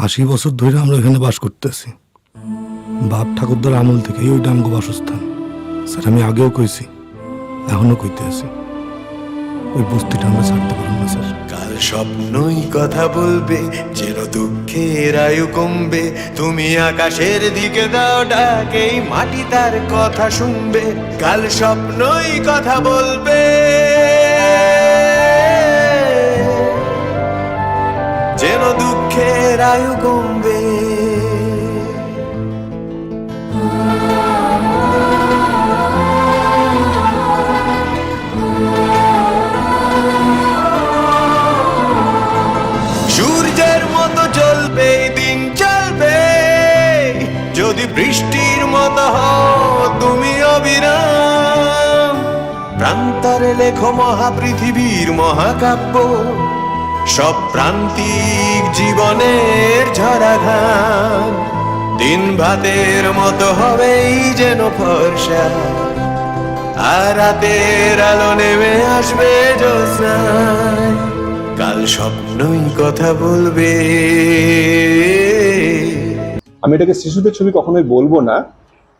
আশি বছর ধরে আমরা এখানে বাস করতেছি। বাপ ঠাকুরদার আমল থেকে ওইটা আমগো বাসস্থান। স্যার, আমি আগেও কইছি এখনও কইতে আছি। ওই বস্তিটা আমরা ছাড়তে পারব না, স্যার। কাল স্বপ্নই কথা বলবে, যেন দুঃখের আয়ু কমবে। তুমি আকাশের দিকে দাও ডাকেই মাটি তার কথা শুনবে। কাল স্বপ্নই কথা বলবে। যেন দুঃখের আয়ু কমবে সূর্যের মতো এই দিন চলবে। যদি বৃষ্টির মতো হও, তুমি অবিরাম। প্রান্তরে লেখো মহাপৃথিবীর মহাকাব্য। সব প্রান্তিক জীবনের ঝরা ঘাম দিন ভাতের মতো হবেই যেন ফর্সা। আর রাতের আলো নেমে আসবে জ্যোৎস্নায়। কাল স্বপ্নই কথা বলবে। আমি এটাকে শিশুদের ছবি কখনোই বলব না।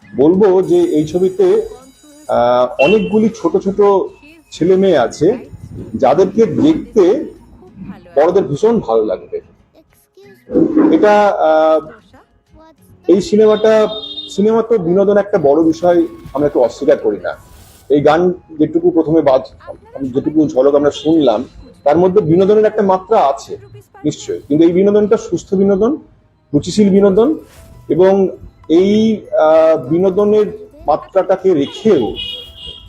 বলব যে এই ছবিতে অনেকগুলি ছোট ছোট ছেলে মেয়ে আছে, যাদেরকে দেখতে বড়দের ভীষণ ভালো লাগবে এটা এই সিনেমাটা সিনেমা তো বিনোদন একটা বড় বিষয় আমরা একটু অস্বীকার করি না। এই গান যেটুকু প্রথমে বাজ যেটুকু ঝলক আমরা শুনলাম তার মধ্যে বিনোদনের একটা মাত্রা আছে নিশ্চয়ই। কিন্তু এই বিনোদনটা সুস্থ বিনোদন রুচিশীল বিনোদন এবং এই বিনোদনের মাত্রাটাকে রেখেও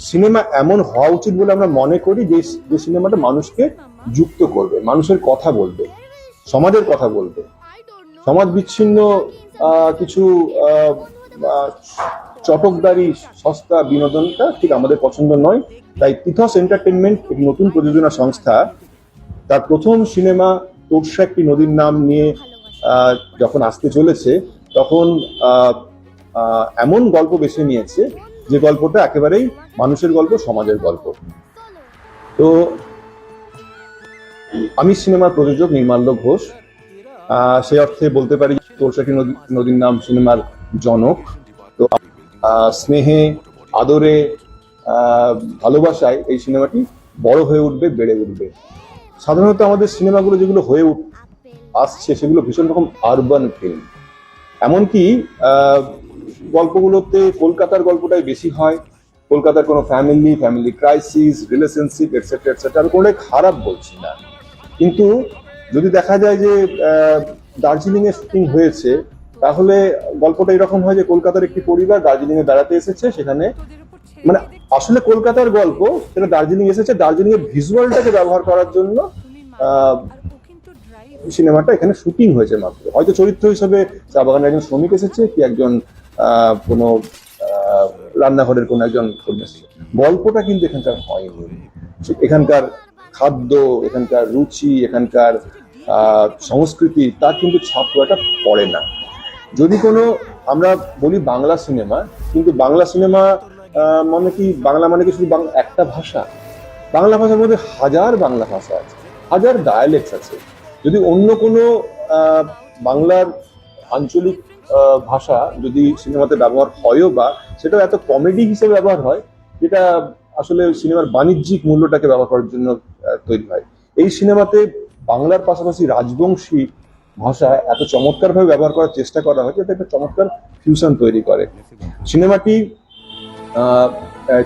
সিনেমা এমন হওয়া উচিত বলে আমরা মনে করি যে যে সিনেমাটা মানুষকে যুক্ত করবে, মানুষের কথা বলবে, সমাজের কথা বলবে। সমাজ বিচ্ছিন্ন কিছু চটকদারি, সস্তা বিনোদনটা ঠিক আমাদের পছন্দ নয়। তাই তিথস এন্টারটেনমেন্ট একটি নতুন প্রযোজনা সংস্থা। তার প্রথম সিনেমা তোরসা একটি নদীর নাম নিয়ে যখন আসতে চলেছে, তখন এমন গল্প বেছে নিয়েছে যে গল্পটা একেবারেই মানুষের গল্প, সমাজের গল্প। তো আমি সিনেমার প্রযোজক নির্মাল্য ঘোষ। সেই অর্থে বলতে পারি তোরসাটি নদী, নদীর নাম সিনেমার জনক। তো স্নেহে, আদরে ভালোবাসায় এই সিনেমাটি বড় হয়ে উঠবে, বেড়ে উঠবে। সাধারণত আমাদের সিনেমাগুলো যেগুলো হয়ে উঠ, আসছে, সেগুলো ভীষণ রকম আরবান ফিল্ম এমনকি গল্পগুলোতে কলকাতার গল্পটাই বেশি হয়। কলকাতার কোনো family family crisis relationship etcetera etcetera আমি কোনোটাই খারাপ বলছি না। কিন্তু যদি দেখা যায় যে দার্জিলিং এ শুটিং হয়েছে, তাহলে গল্পটা এরকম হয় যে, কলকাতার একটি পরিবার দার্জিলিং এ বেড়াতে এসেছে, সেখানে মানে আসলে কলকাতার গল্প, সেটা দার্জিলিং এসেছে দার্জিলিং এর ভিজুয়ালটাকে ব্যবহার করার জন্য সিনেমাটা এখানে শুটিং হয়েছে মাত্র হয়তো চরিত্র হিসেবে চা বাগানের একজন শ্রমিক এসেছে, কি একজন কোনো রান্নাঘরের কোনো একজন কর্মী। গল্পটা কিন্তু এখানকার হয়নি এখানকার খাদ্য, এখানকার রুচি, এখানকার সংস্কৃতি তার কিন্তু ছাপ একটা পড়ে না। যদি কোনো, আমরা বলি বাংলা সিনেমা, কিন্তু বাংলা সিনেমা মানে কি, বাংলা মানে কি শুধু একটা ভাষা? বাংলা ভাষার মধ্যে হাজার বাংলা ভাষা আছে, হাজার ডায়ালেক্টস আছে। যদি অন্য কোনো বাংলার আঞ্চলিক ভাষা যদি সিনেমাতে ব্যবহার হয়ও বা সেটা এত কমেডি হিসেবে ব্যবহার হয়, যেটা আসলে সিনেমার বাণিজ্যিক মূল্যটাকে ব্যবহার করার জন্য তৈরি হয়। এই সিনেমাতে বাংলার পাশাপাশি রাজবংশী ভাষা এত চমৎকারভাবে ব্যবহার করার চেষ্টা করা হয় যাতে একটা চমৎকার ফিউশন তৈরি করে। সিনেমাটি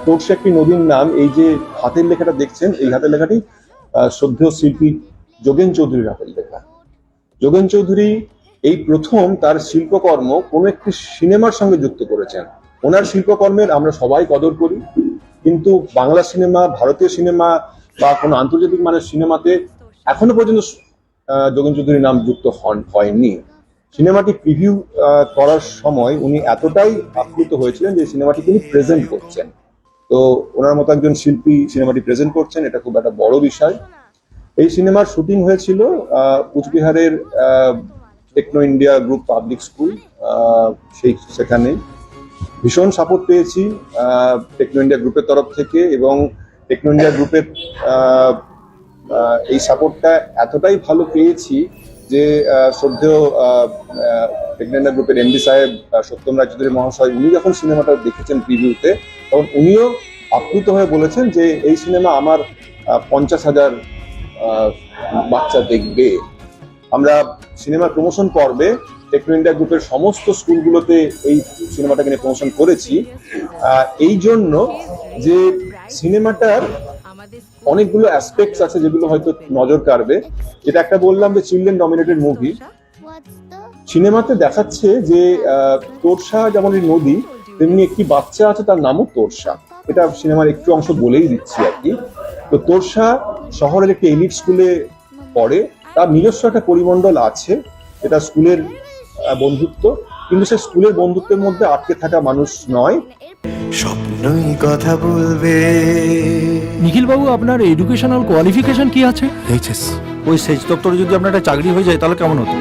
তোরসে একটি নদীর নাম, এই যে হাতের লেখাটা দেখছেন, এই হাতের লেখাটি শ্রদ্ধেয় শিল্পী যোগেন চৌধুরীর হাতের লেখা। যোগেন চৌধুরী এই প্রথম তার শিল্পকর্ম কোনো একটি সিনেমার সঙ্গে যুক্ত করেছেন। ওনার শিল্পকর্মের আমরা সবাই কদর করি। কিন্তু বাংলা সিনেমা, ভারতীয় সিনেমা বা কোনো আন্তর্জাতিক মানের সিনেমাতে এখনও পর্যন্ত যোগেন চৌধুরীর নাম যুক্ত হন, হয়নি। সিনেমাটি প্রিভিউ করার সময় উনি এতটাই আপ্লুত হয়েছিলেন যে সিনেমাটি তিনি প্রেজেন্ট করছেন। তো ওনার মতো একজন শিল্পী সিনেমাটি প্রেজেন্ট করছেন, এটা খুব একটা বড় বিষয়। এই সিনেমার শুটিং হয়েছিল কুচবিহারের Techno India group public school সেই, সেখানে। ভীষণ সাপোর্ট পেয়েছি টেকনো ইন্ডিয়া গ্রুপের তরফ থেকে এবং টেকনো ইন্ডিয়া গ্রুপের এই সাপোর্টটা এতটাই ভালো পেয়েছি যে শ্রদ্ধেয় প্রেগনেন্টা গ্রুপের এমডি সাহেব সত্যম রায়চৌধুরী মহাশয় উনি যখন সিনেমাটা দেখেছেন প্রিভিউতে তখন উনিও আপ্লুত হয়ে বলেছেন যে, এই সিনেমা আমার পঞ্চাশ হাজার বাচ্চা দেখবে। আমরা সিনেমার প্রমোশন পর্বে টেকনো ইন্ডিয়া গ্রুপের সমস্ত স্কুলগুলোতে এই সিনেমাটাকে নিয়ে প্রমোশন করেছি। এই জন্য যে সিনেমাটার অনেকগুলো অ্যাসপেক্টস আছে যেগুলো হয়তো নজর কাড়বে। যেটা একটা বললাম যে চিলড্রেন ডমিনেটেড মুভি সিনেমাতে দেখাচ্ছে যে তোরসা যেমন এই নদী, তেমনি একটি বাচ্চা আছে তার নামও তোরসা এটা সিনেমার একটু অংশ বলেই দিচ্ছি আর কি। তো তোরসা শহরের একটি এলিট স্কুলে পড়ে। তার নিজস্ব একটা পরিমণ্ডল আছে। এটা স্কুলের বন্ধুত্ব কিন্তু সে স্কুলের বন্ধুত্বের মধ্যে আটকে থাকা মানুষ নয়। স্বপ্নই কথা বলবে। নিখিল বাবু আপনার এডুকেশনাল কোয়ালিফিকেশন কি আছে? এইচএস ওই সেচ দপ্তরে যদি আপনার একটা চাকরি হয়ে যায় তাহলে কেমন হতো?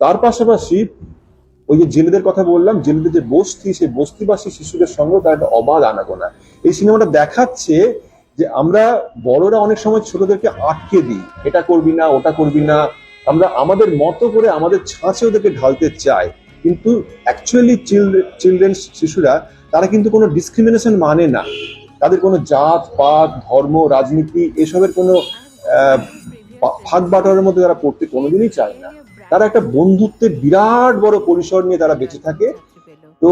তার পাশাপাশি ওই যে জেলেদের কথা বললাম, জেলেদের যে বস্তি, সেই বস্তিবাসী শিশুদের সঙ্গে তার একটা অবাধ আনাগোনা। এই সিনেমাটা দেখাচ্ছে যে আমরা বড়রা অনেক সময় ছোটদেরকে আটকে দিই। এটা করবি না, ওটা করবি না। আমরা আমাদের মতো করে আমাদের ছাঁচে ওদেরকে ঢালতে চাই। কিন্তু অ্যাকচুয়ালি চিলড্রেন শিশুরা, তারা কিন্তু কোনো ডিসক্রিমিনেশন মানে না। তাদের কোনো জাত, পাত, ধর্ম, রাজনীতি, এসবের কোনো ভাগ বাটোয়ারের মধ্যে তারা পড়তে কোনোদিনই চায় না। তারা একটা বন্ধুত্বের বিরাট বড় পরিসর নিয়ে তারা বেঁচে থাকে। তো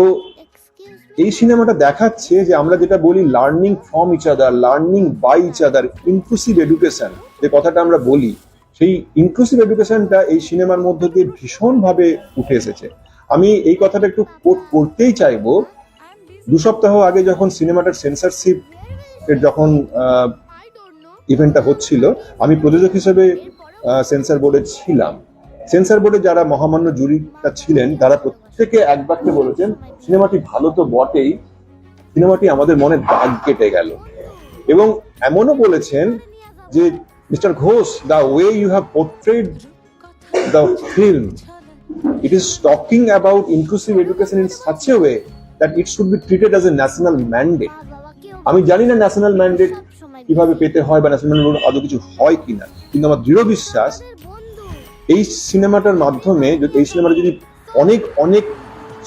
এই সিনেমাটা দেখাচ্ছে যে আমরা যেটা বলি learning from each other learning by each other inclusive education যে কথাটা আমরা বলি, সেই ইনক্লুসিভ এডুকেশনটা এই সিনেমার মধ্য দিয়ে ভীষণভাবে উঠে এসেছে। আমি এই কথাটা একটু কোট করতেই চাইব, দু সপ্তাহ আগে যখন সিনেমাটার সেন্সারশিপ এর যখন ইভেন্টটা হচ্ছিল, আমি প্রযোজক হিসেবে সেন্সার বোর্ডে ছিলাম। সেন্সার বোর্ডে যারা মহামান্য জুরিটা ছিলেন, তারা প্রত্যেকে এক বাক্যে বলেছেন, সিনেমাটি ভালো তো বটেই, সিনেমাটি আমাদের মনে দাগ কেটে গেল। এবং এমনও বলেছেন যে, mister Ghosh, the way you have portrayed the film, it is talking about inclusive education in such a way that it should be treated as a national mandate আমি জানি না ন্যাশনাল ম্যান্ডেট কীভাবে পেতে হয় বা ন্যাশনাল ম্যান্ডেট আদৌ কিছু হয় কিনা, কিন্তু আমার দৃঢ় বিশ্বাস এই সিনেমাটার মাধ্যমে এই সিনেমাটা যদি অনেক অনেক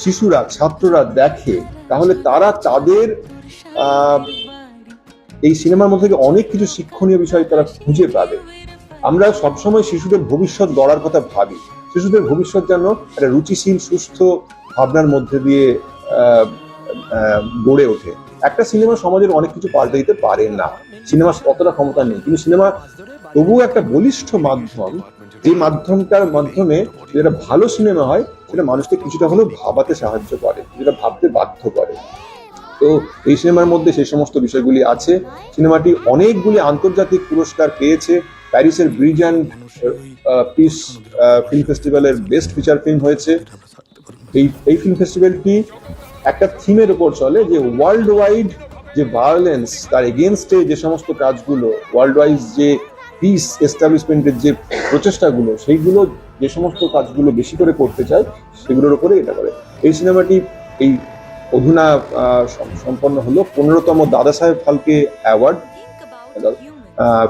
শিশুরা, ছাত্ররা দেখে, তাহলে তারা তাদের এই সিনেমার মধ্যে থেকে অনেক কিছু শিক্ষণীয় বিষয় তারা খুঁজে পাবে। আমরা সবসময় শিশুদের ভবিষ্যৎ গড়ার কথা ভাবি। শিশুদের ভবিষ্যৎ যেন একটা রুচিশীল, সুস্থ ভাবনার মধ্যে দিয়ে গড়ে ওঠে। একটা সিনেমা সমাজের অনেক কিছু পাল্টে দিতে পারে না। সিনেমা অতটা ক্ষমতা নেই। কিন্তু সিনেমা তবুও একটা বলিষ্ঠ মাধ্যম, যে মাধ্যমটার মাধ্যমে যেটা ভালো সিনেমা হয়, সেটা মানুষকে কিছুটা হলেও ভাবাতে সাহায্য করে যেটা ভাবতে বাধ্য করে। তো এই সিনেমার মধ্যে সেই সমস্ত বিষয়গুলি আছে। সিনেমাটি অনেকগুলি আন্তর্জাতিক পুরস্কার পেয়েছে। প্যারিসের ব্রিজ অ্যান্ড পিস ফিল্ম ফেস্টিভ্যালের বেস্ট ফিচার ফিল্ম হয়েছে। এই এই ফিল্ম ফেস্টিভ্যালটি একটা থিমের উপর চলে, যে ওয়ার্ল্ড ওয়াইড যে ভায়োলেন্স তার এগেনস্টে যে সমস্ত কাজগুলো ওয়ার্ল্ড ওয়াইজ যে পিস এস্টাবলিশমেন্টের যে প্রচেষ্টাগুলো, সেইগুলো যে সমস্ত কাজগুলো বেশি করে করতে চায়, সেগুলোর উপরে এটা করে। এই সিনেমাটি এই অধুনা সম্পন্ন হলো পনেরোতম দাদা সাহেব ফালকে অ্যাওয়ার্ড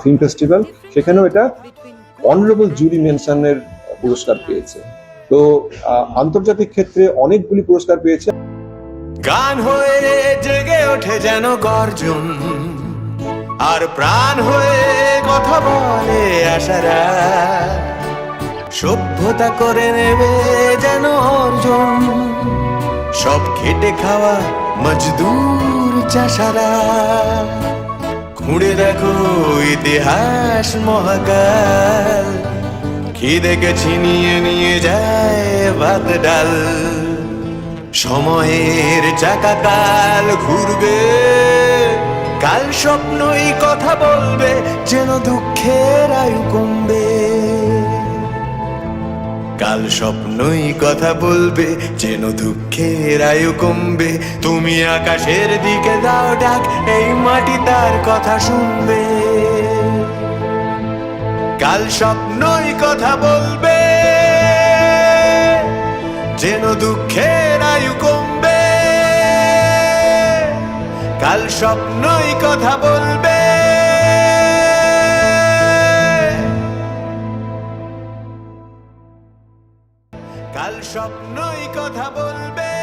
ফিল্ম ফেস্টিভ্যাল সেখানেও এটা অনারেবল জুরি মেনশনের পুরস্কার পেয়েছে। তো আন্তর্জাতিক ক্ষেত্রে অনেকগুলি পুরস্কার পেয়েছে। গান হয়ে জেগে ওঠে যেন গর্জন। আর প্রাণ হয়ে কথা বলে আশারা। সভ্যতা করে নেবে যেন অর্জন। সব খেটে খাওয়া মজদুর চাষারা। খুঁড়ে দেখো ইতিহাস মহাকাল। খিদেকে ছিনিয়ে নিয়ে যায় ভাত ডাল। সময়ের চাকা কাল ঘুরবে। কাল স্বপ্নই কথা বলবে, যেন দুঃখের আয়ু কমবে। কাল স্বপ্নই কথা বলবে, যেন দুঃখের আয়ু কমবে। তুমি আকাশের দিকে দাও ডাক, এই মাটি তার কথা শুনবে। কাল স্বপ্নই কথা বলবে, যেন দুঃখের আয়ু কমবে। কাল স্বপ্নই কথা বলবে। কাল স্বপ্নই কথা বলবে।